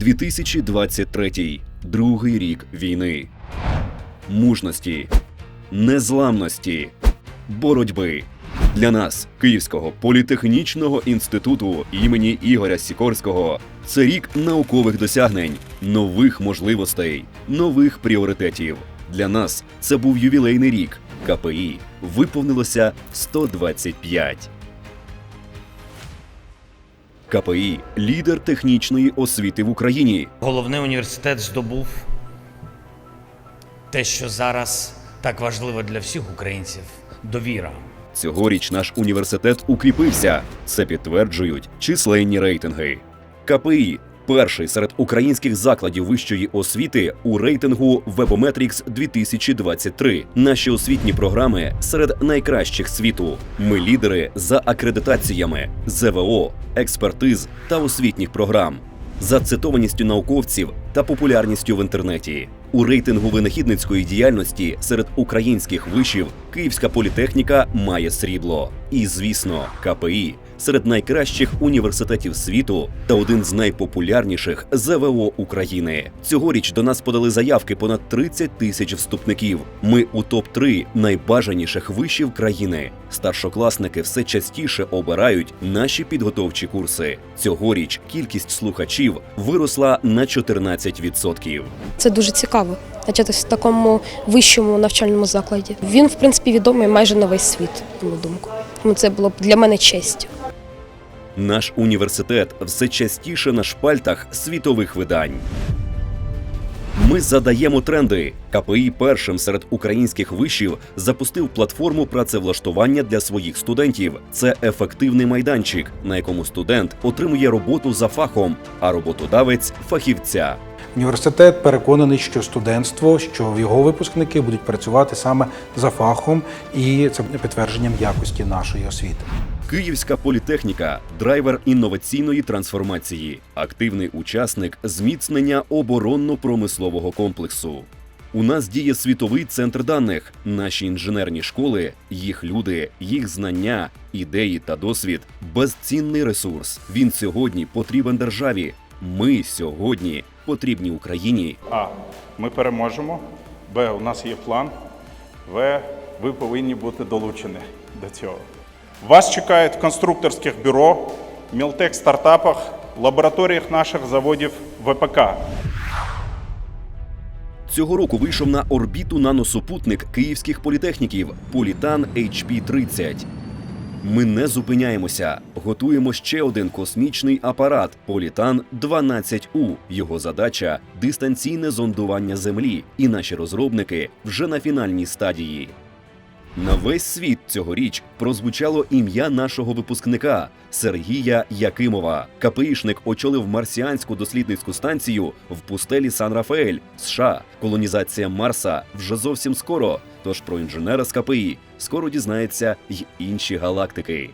2023. Другий рік війни. Мужності, незламності, боротьби. Для нас, Київського політехнічного інституту імені Ігоря Сікорського, це рік наукових досягнень, нових можливостей, нових пріоритетів. Для нас це був ювілейний рік. КПІ виповнилося 125. КПІ лідер технічної освіти в Україні. Головний університет здобув те, що зараз так важливо для всіх українців довіра. Цьогоріч наш університет укріпився. Це підтверджують численні рейтинги. КПІ перший серед українських закладів вищої освіти у рейтингу Webometrics 2023. Наші освітні програми серед найкращих світу. Ми лідери за акредитаціями, ЗВО, експертиз та освітніх програм, за цитованістю науковців та популярністю в інтернеті. У рейтингу винахідницької діяльності серед українських вишів Київська політехніка має срібло. І, звісно, КПІ серед найкращих університетів світу та один з найпопулярніших ЗВО України. Цьогоріч до нас подали заявки понад 30 тисяч вступників. Ми у топ 3 найбажаніших вишів країни. Старшокласники все частіше обирають наші підготовчі курси. Цьогоріч кількість слухачів виросла на 14%. Це дуже цікаво. Навчатися в такому вищому навчальному закладі. Він, в принципі, відомий майже на весь світ, на думку. Тому це було б для мене честю. Наш університет все частіше на шпальтах світових видань. Ми задаємо тренди. КПІ першим серед українських вишів запустив платформу працевлаштування для своїх студентів. Це ефективний майданчик, на якому студент отримує роботу за фахом, а роботодавець фахівця. Університет переконаний, що студентство, що його випускники будуть працювати саме за фахом, і це підтвердженням якості нашої освіти. Київська політехніка драйвер інноваційної трансформації, активний учасник зміцнення оборонно-промислового комплексу. У нас діє світовий центр даних. Наші інженерні школи, їх люди, їх знання, ідеї та досвід безцінний ресурс. Він сьогодні потрібен державі. Ми сьогодні потрібні Україні. А. Ми переможемо. Б. У нас є план. В. Ви повинні бути долучені до цього. Вас чекають в конструкторських бюро, мілтек стартапах, лабораторіях наших заводів ВПК. Цього року вийшов на орбіту наносупутник київських політехніків Політан HP-30. Ми не зупиняємося. Готуємо ще один космічний апарат Політан 12У. Його задача дистанційне зондування Землі, і наші розробники вже на фінальній стадії. На весь світ цьогоріч прозвучало ім'я нашого випускника Сергія Якимова. КПІшник очолив марсіанську дослідницьку станцію в пустелі Сан-Рафаель, США. Колонізація Марса вже зовсім скоро. Тож про інженера з КПІ скоро дізнається й інші галактики.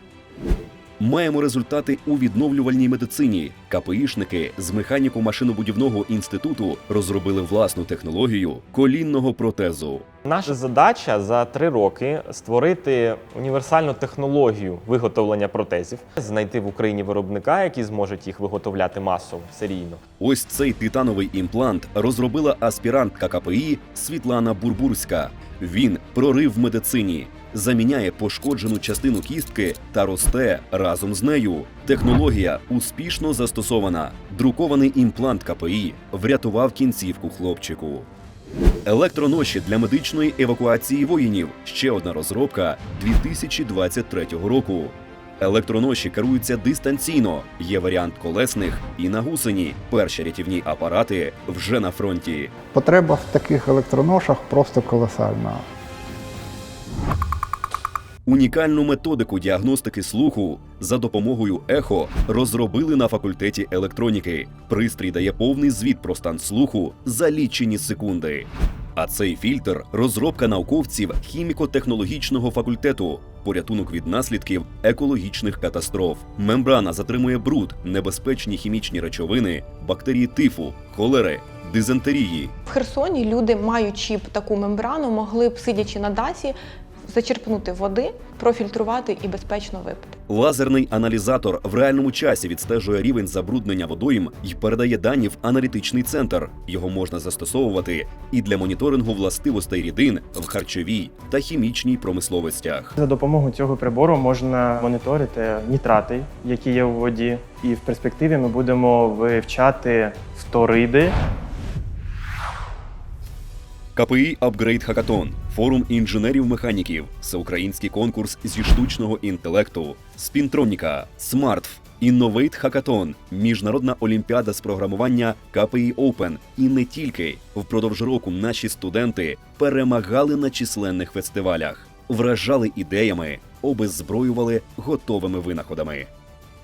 Маємо результати у відновлювальній медицині. КПІшники з механіко-машинобудівного інституту розробили власну технологію колінного протезу. Наша задача за три роки створити універсальну технологію виготовлення протезів, знайти в Україні виробника, який зможе їх виготовляти масово серійно. Ось цей титановий імплант розробила аспірантка КПІ Світлана Бурбурська. Він прорив в медицині, заміняє пошкоджену частину кістки та росте разом з нею. Технологія успішно застосована. Друкований імплант КПІ врятував кінцівку хлопчику. Електроноші для медичної евакуації воїнів ще одна розробка 2023 року. Електроноші керуються дистанційно. Є варіант колесних і на гусені. Перші рятівні апарати вже на фронті. Потреба в таких електроношах просто колосальна. Унікальну методику діагностики слуху за допомогою ехо розробили на факультеті електроніки. Пристрій дає повний звіт про стан слуху за лічені секунди. А цей фільтр розробка науковців хіміко-технологічного факультету, порятунок від наслідків екологічних катастроф. Мембрана затримує бруд, небезпечні хімічні речовини, бактерії тифу, холери, дизентерії. В Херсоні люди, маючи таку мембрану, могли б, сидячи на дасі, зачерпнути води, профільтрувати і безпечно випити. Лазерний аналізатор в реальному часі відстежує рівень забруднення водойм і передає дані в аналітичний центр. Його можна застосовувати і для моніторингу властивостей рідин в харчовій та хімічній промисловостях. За допомогою цього прибору можна моніторити нітрати, які є у воді, і в перспективі ми будемо вивчати фториди. КПІ Апгрейд Хакатон, форум інженерів-механіків, всеукраїнський конкурс зі штучного інтелекту, Спінтроніка, Смартф, Інновейт Хакатон, міжнародна олімпіада з програмування КПІ Open. І не тільки впродовж року наші студенти перемагали на численних фестивалях, вражали ідеями, обеззброювали готовими винаходами.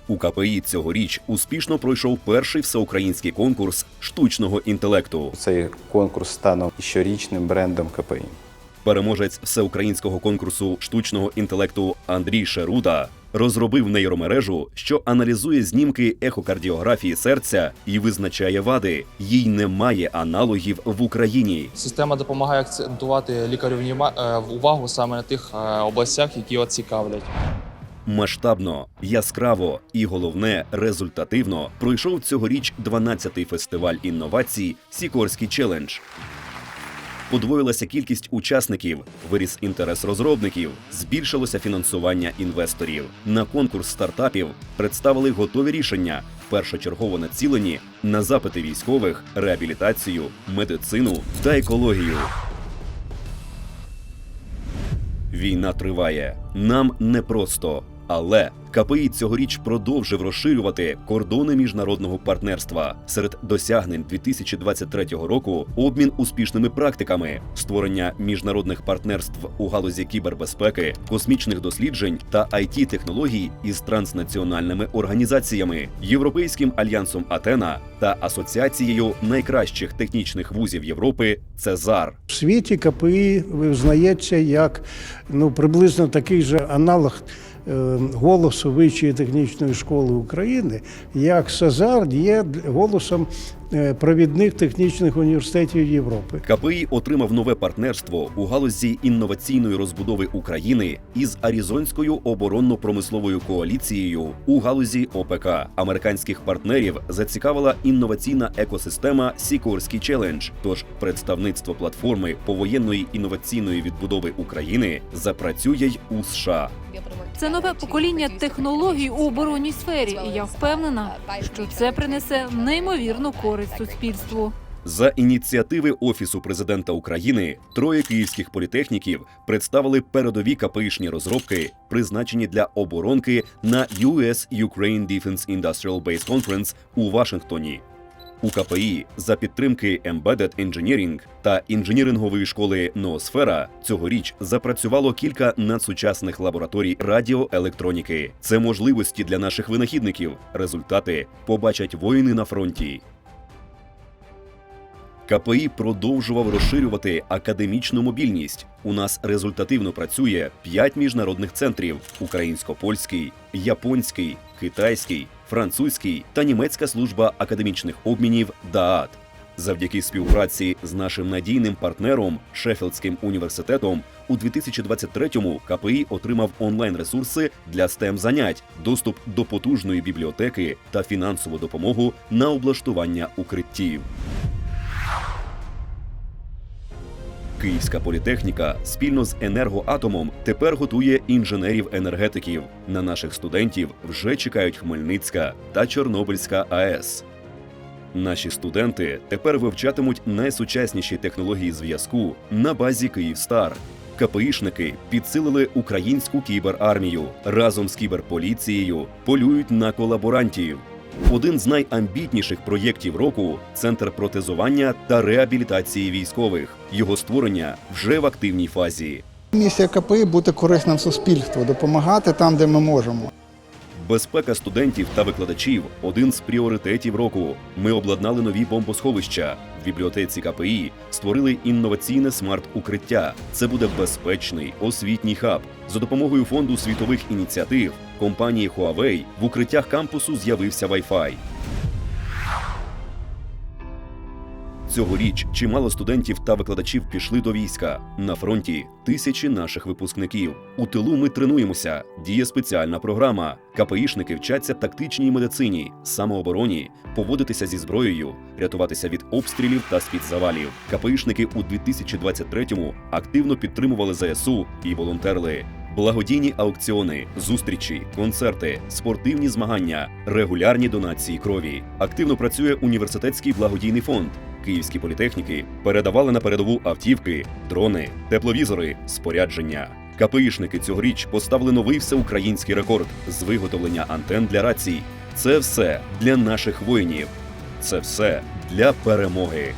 У КПІ цьогоріч успішно пройшов перший всеукраїнський конкурс штучного інтелекту. Цей конкурс стане щорічним брендом КПІ. Переможець всеукраїнського конкурсу штучного інтелекту Андрій Шеруда розробив нейромережу, що аналізує знімки ехокардіографії серця і визначає вади. Їй немає аналогів в Україні. Система допомагає акцентувати лікарю е, увагу саме на тих е, областях, які його цікавлять. Масштабно, яскраво і головне результативно пройшов цьогоріч 12-й фестиваль інновацій Сікорський челендж. Подвоїлася кількість учасників, виріс інтерес розробників, збільшилося фінансування інвесторів. На конкурс стартапів представили готові рішення, першочергово націлені на запити військових, реабілітацію, медицину та екологію. Війна триває. Нам непросто. Але КПІ цьогоріч продовжив розширювати кордони міжнародного партнерства серед досягнень 2023 року. Обмін успішними практиками, створення міжнародних партнерств у галузі кібербезпеки, космічних досліджень та it технологій із транснаціональними організаціями, Європейським альянсом Атена та Асоціацією найкращих технічних вузів Європи Цезар. В світі КПІ визнається як ну, приблизно такий же аналог голосу Вищої технічної школи України, як Сазар є голосом е, провідних технічних університетів Європи. КПІ отримав нове партнерство у галузі інноваційної розбудови України із Арізонською оборонно-промисловою коаліцією у галузі ОПК. Американських партнерів зацікавила інноваційна екосистема Сікорський челендж. Тож представництво платформи повоєнної інноваційної відбудови України запрацює й у США. Це нове покоління технологій у оборонній сфері, і я впевнена, що це принесе неймовірну користь суспільству. За ініціативи Офісу президента України троє київських політехніків представили передові КПІшні розробки, призначені для оборонки на US Ukraine Defense Industrial Base Conference у Вашингтоні. У КПІ за підтримки Embedded Engineering та інженірингової школи Ноосфера цьогоріч запрацювало кілька надсучасних лабораторій радіоелектроніки. Це можливості для наших винахідників. Результати побачать воїни на фронті. КПІ продовжував розширювати академічну мобільність. У нас результативно працює 5 міжнародних центрів: українсько-польський, японський, китайський, французький та німецька служба академічних обмінів ДААТ. Завдяки співпраці з нашим надійним партнером Шеффілдським університетом у 2023-му КПІ отримав онлайн-ресурси для STEM занять, доступ до потужної бібліотеки та фінансову допомогу на облаштування укриттів. Київська політехніка спільно з енергоатомом тепер готує інженерів-енергетиків. На наших студентів вже чекають Хмельницька та Чорнобильська АЕС. Наші студенти тепер вивчатимуть найсучасніші технології зв'язку на базі Київстар. КПІшники підсилили українську кіберармію разом з кіберполіцією полюють на колаборантів. Один з найамбітніших проєктів року центр протезування та реабілітації військових. Його створення вже в активній фазі. Місія КПІ бути корисним суспільству, допомагати там, де ми можемо. Безпека студентів та викладачів один з пріоритетів року. Ми обладнали нові бомбосховища. В бібліотеці КПІ створили інноваційне смарт-укриття. Це буде безпечний освітній хаб. За допомогою фонду світових ініціатив компанії Huawei в укриттях кампусу з'явився Wi-Fi. Цьогоріч чимало студентів та викладачів пішли до війська. На фронті тисячі наших випускників. У тилу ми тренуємося. Діє спеціальна програма. КПІшники вчаться тактичній медицині, самообороні, поводитися зі зброєю, рятуватися від обстрілів та з-під завалів. КПІшники у 2023-му активно підтримували ЗСУ і волонтерили. Благодійні аукціони, зустрічі, концерти, спортивні змагання, регулярні донації крові. Активно працює університетський благодійний фонд. Київські політехніки передавали на передову автівки, дрони, тепловізори, спорядження. КПІшники цьогоріч поставили новий всеукраїнський рекорд з виготовлення антен для рацій. Це все для наших воїнів. Це все для перемоги.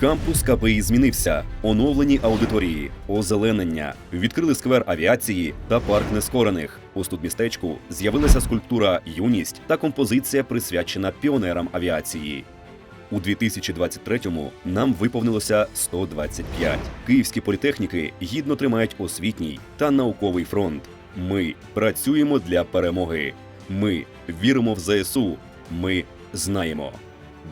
Кампус КПІ змінився, оновлені аудиторії, озеленення, відкрили сквер авіації та парк нескорених. У студмістечку з'явилася скульптура Юність та композиція, присвячена піонерам авіації. У 2023-му нам виповнилося 125. Київські політехніки гідно тримають освітній та науковий фронт. Ми працюємо для перемоги. Ми віримо в ЗСУ. Ми знаємо.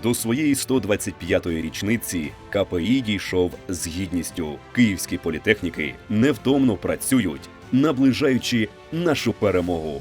До своєї 125-ї річниці КПІ дійшов з гідністю. Київські політехніки невтомно працюють, наближаючи нашу перемогу.